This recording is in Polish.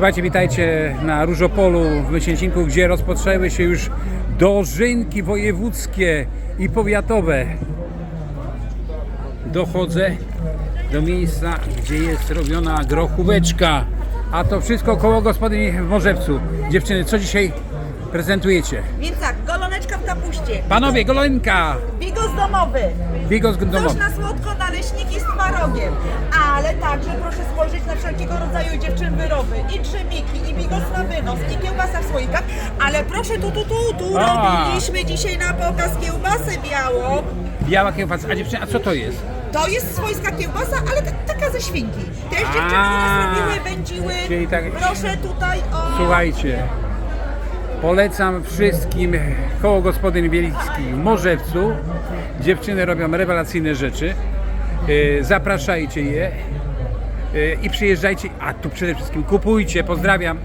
Słuchajcie, witajcie na Różopolu w Myślęcinku, gdzie rozpoczęły się już dożynki wojewódzkie i powiatowe. Dochodzę do miejsca, gdzie jest robiona grochóweczka, a to wszystko koło gospodyni w Morzewcu. Dziewczyny, co dzisiaj prezentujecie? Więc tak, goloneczka w kapuście. Panowie, golonka, Bigos domowy. bigos Coś domowy. na słodko, naleśniki z twarogiem. Ale proszę spojrzeć na wszelkiego rodzaju dziewczyn wyroby. I drzemiki, i bigos na wynos, i kiełbasa w słoikach. Ale proszę tu, tu, tu, tu A. robiliśmy dzisiaj na pokaz kiełbasę białą. Biała kiełbasa. A dziewczyny, a co to jest? To jest swojska kiełbasa, ale ta, taka ze świnki. Też dziewczyny A. u nas robiły. Czyli tak- Proszę tutaj o... Słuchajcie, polecam wszystkim koło gospodyń wielickich w Morzewcu. Dziewczyny robią rewelacyjne rzeczy. Yy, Zapraszajcie je i przyjeżdżajcie. A tu przede wszystkim kupujcie. Pozdrawiam.